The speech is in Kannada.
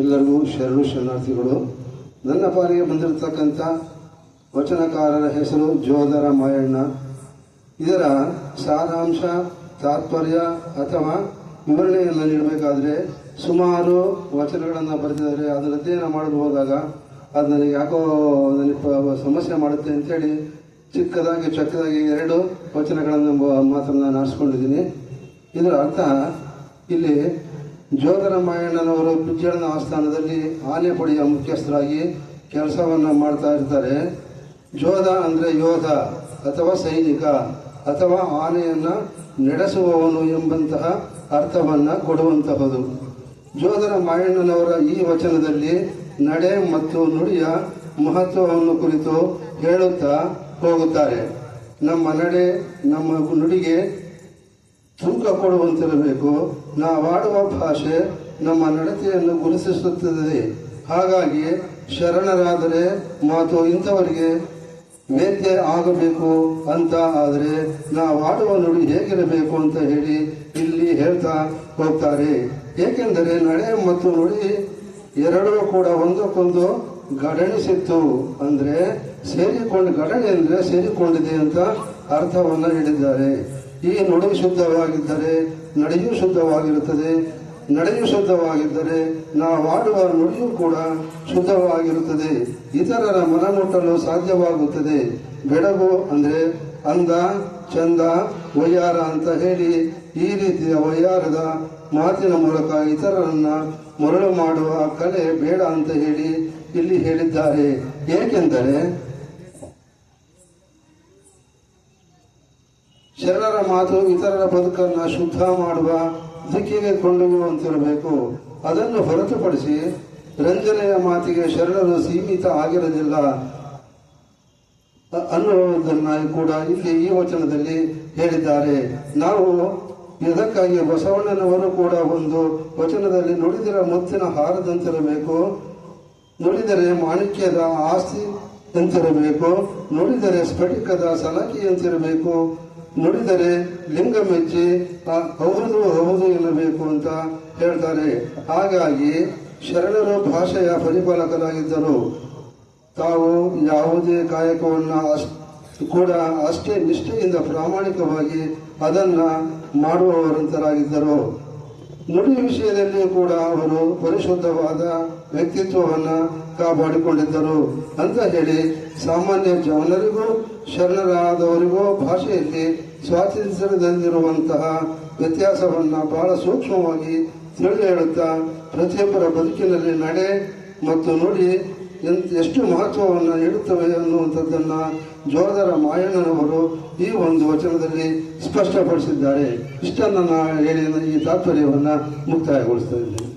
ಎಲ್ಲರಿಗೂ ಶರಣು ಶರಣಾರ್ಥಿಗಳು, ನನ್ನ ಪಾಲಿಗೆ ಬಂದಿರತಕ್ಕಂಥ ವಚನಕಾರರ ಹೆಸರು ಜೋದರ ಮಾಯಣ್ಣ. ಇದರ ಸಾರಾಂಶ, ತಾತ್ಪರ್ಯ ಅಥವಾ ವಿವರಣೆಯನ್ನು ನೀಡಬೇಕಾದ್ರೆ ಸುಮಾರು ವಚನಗಳನ್ನು ಬರೆದಿದ್ದಾರೆ. ಅದನ್ನು ಅಧ್ಯಯನ ಮಾಡಲು ಹೋದಾಗ ಅದು ನನಗೆ ಯಾಕೋ ನನಗೆ ಸಮಸ್ಯೆ ಮಾಡುತ್ತೆ ಅಂತೇಳಿ ಚಿಕ್ಕದಾಗಿ ಚಕ್ಕದಾಗಿ ಎರಡು ವಚನಗಳನ್ನು ಮಾತ್ರ ನಾನು ಆರಿಸ್ಕೊಂಡಿದ್ದೀನಿ. ಇದರ ಅರ್ಥ ಇಲ್ಲಿ ಜೋದರ ಮಾಯಣ್ಣನವರು ಪಿಜ್ಜಳನ ಆಸ್ಥಾನದಲ್ಲಿ ಆನೆಪಡಿಯ ಮುಖ್ಯಸ್ಥರಾಗಿ ಕೆಲಸವನ್ನು ಮಾಡ್ತಾ ಇರ್ತಾರೆ. ಜೋಧ ಅಂದರೆ ಯೋಧ ಅಥವಾ ಸೈನಿಕ ಅಥವಾ ಆನೆಯನ್ನು ನಡೆಸುವವನು ಎಂಬಂತಹ ಅರ್ಥವನ್ನು ಕೊಡುವಂತಹದು. ಜೋಧರ ಮಾಯಣ್ಣನವರ ಈ ವಚನದಲ್ಲಿ ನಡೆ ಮತ್ತು ನುಡಿಯ ಮಹತ್ವವನ್ನು ಕುರಿತು ಹೇಳುತ್ತಾ ಹೋಗುತ್ತಾರೆ. ನಮ್ಮ ನಡೆ, ನಮ್ಮ ನುಡಿಗೆ ತೂಕ ಕೊಡುವಂತಿರಬೇಕು. ನಾವಾಡುವ ಭಾಷೆ ನಮ್ಮ ನಡತೆಯನ್ನು ಗುರುತಿಸುತ್ತದೆ. ಹಾಗಾಗಿ ಶರಣರಾದರೆ ಮಾತು ಇಂಥವರಿಗೆ ವೇದ್ಯ ಆಗಬೇಕು ಅಂತ ಆದರೆ ನಾವಾಡುವ ನುಡಿ ಹೇಗಿರಬೇಕು ಅಂತ ಹೇಳಿ ಇಲ್ಲಿ ಹೇಳ್ತಾ ಹೋಗ್ತಾರೆ. ಏಕೆಂದರೆ ನಡೆ ಮತ್ತು ನುಡಿ ಎರಡೂ ಕೂಡ ಒಂದಕ್ಕೊಂದು ಗಡಣಿಸಿತ್ತು. ಅಂದರೆ ಸೇರಿಕೊಂಡು ಗಡಣೆ ಅಂದರೆ ಸೇರಿಕೊಂಡಿದೆ ಅಂತ ಅರ್ಥವನ್ನು ಹೇಳಿದ್ದಾರೆ. ಈ ನುಡಿ ಶುದ್ಧವಾಗಿದ್ದರೆ ನಡೆಯೂ ಶುದ್ಧವಾಗಿರುತ್ತದೆ. ನಡೆಯೂ ಶುದ್ಧವಾಗಿದ್ದರೆ ನಾವಾಡುವ ನುಡಿಯೂ ಕೂಡ ಶುದ್ಧವಾಗಿರುತ್ತದೆ. ಇತರರ ಮನ ಮುಟ್ಟಲು ಸಾಧ್ಯವಾಗುತ್ತದೆ. ಬೆಡಗು ಅಂದ್ರೆ ಅಂದ ಚಂದ, ವಯ್ಯಾರ ಅಂತ ಹೇಳಿ ಈ ರೀತಿಯ ವಯ್ಯಾರದ ಮಾತಿನ ಮೂಲಕ ಇತರರನ್ನ ಮರಳು ಮಾಡುವ ಕಲೆ ಬೇಡ ಅಂತ ಹೇಳಿ ಇಲ್ಲಿ ಹೇಳಿದ್ದಾರೆ. ಏಕೆಂದರೆ ಶರಣರ ಮಾತು ಇತರರ ಬದುಕನ್ನು ಶುದ್ಧ ಮಾಡುವ ದಿಕ್ಕಿಗೆ ಕೊಂಡೊಯ್ಯುವಂತಿರಬೇಕು. ಅದನ್ನು ಹೊರತುಪಡಿಸಿ ರಂಜನೆಯ ಮಾತಿಗೆ ಶರಣರು ಸೀಮಿತ ಆಗಿರಲಿಲ್ಲ. ಅನ್ನುವುದನ್ನ ಕೂಡ ಇಲ್ಲಿ ಈ ವಚನದಲ್ಲಿ ಹೇಳಿದ್ದಾರೆ. ನಾವು ಇದಕ್ಕಾಗಿ ಬಸವಣ್ಣನವರು ಕೂಡ ಒಂದು ವಚನದಲ್ಲಿ ನುಡಿದಿರ ಮುತ್ತಿನ ಹಾರದಂತಿರಬೇಕು. ನುಡಿದರೆ ಮಾಣಿಕ್ಯದ ಆಸ್ತಿ ಎಂತಿರಬೇಕು ನುಡಿದರೆ ಸ್ಫಟಿಕದ ಸಲಕಿಯಂತಿರಬೇಕು ನುಡಿದರೆ ಲಿಂಗ ಮೆಚ್ಚಿ ಅವರದು ಹೌದು ಎನ್ನಬೇಕು ಅಂತ ಹೇಳ್ತಾರೆ. ಹಾಗಾಗಿ ಶರಣರು ಭಾಷೆಯ ಪರಿಪಾಲಕರಾಗಿದ್ದರು. ತಾವು ಯಾವುದೇ ಕಾಯಕವನ್ನು ಕೂಡ ಅಷ್ಟೇ ನಿಷ್ಠೆಯಿಂದ ಪ್ರಾಮಾಣಿಕವಾಗಿ ಅದನ್ನು ಮಾಡುವವರಂತರಾಗಿದ್ದರು. ನುಡಿ ವಿಷಯದಲ್ಲಿ ಕೂಡ ಅವರು ಪರಿಶುದ್ಧವಾದ ವ್ಯಕ್ತಿತ್ವವನ್ನ ಕಾಪಾಡಿಕೊಂಡಿದ್ದರು ಅಂತ ಹೇಳಿ ಸಾಮಾನ್ಯ ಜನರಿಗೂ, ಶರಣರಾದವರಿಗೂ ಭಾಷೆಯಲ್ಲಿ ಸ್ವಾತಂತ್ರ್ಯದಲ್ಲಿರುವಂತಹ ವ್ಯತ್ಯಾಸವನ್ನ ಬಹಳ ಸೂಕ್ಷ್ಮವಾಗಿ ತಿಳಿ ಹೇಳುತ್ತಾ ಪ್ರತಿಯೊಬ್ಬರ ಬದುಕಿನಲ್ಲಿ ನಡೆ ಮತ್ತು ನುಡಿ ಎನ್- ಎಷ್ಟು ಮಹತ್ವವನ್ನು ನೀಡುತ್ತವೆ ಅನ್ನುವಂಥದ್ದನ್ನು ಜೋದರ ಮಾಯಣ್ಣನವರು ಈ ಒಂದು ವಚನದಲ್ಲಿ ಸ್ಪಷ್ಟಪಡಿಸಿದ್ದಾರೆ. ಇಷ್ಟನ್ನು ನಾನು ಹೇಳಿ ಈ ತಾತ್ಪರ್ಯವನ್ನು ಮುಕ್ತಾಯಗೊಳಿಸ್ತಾ ಇದ್ದೇನೆ.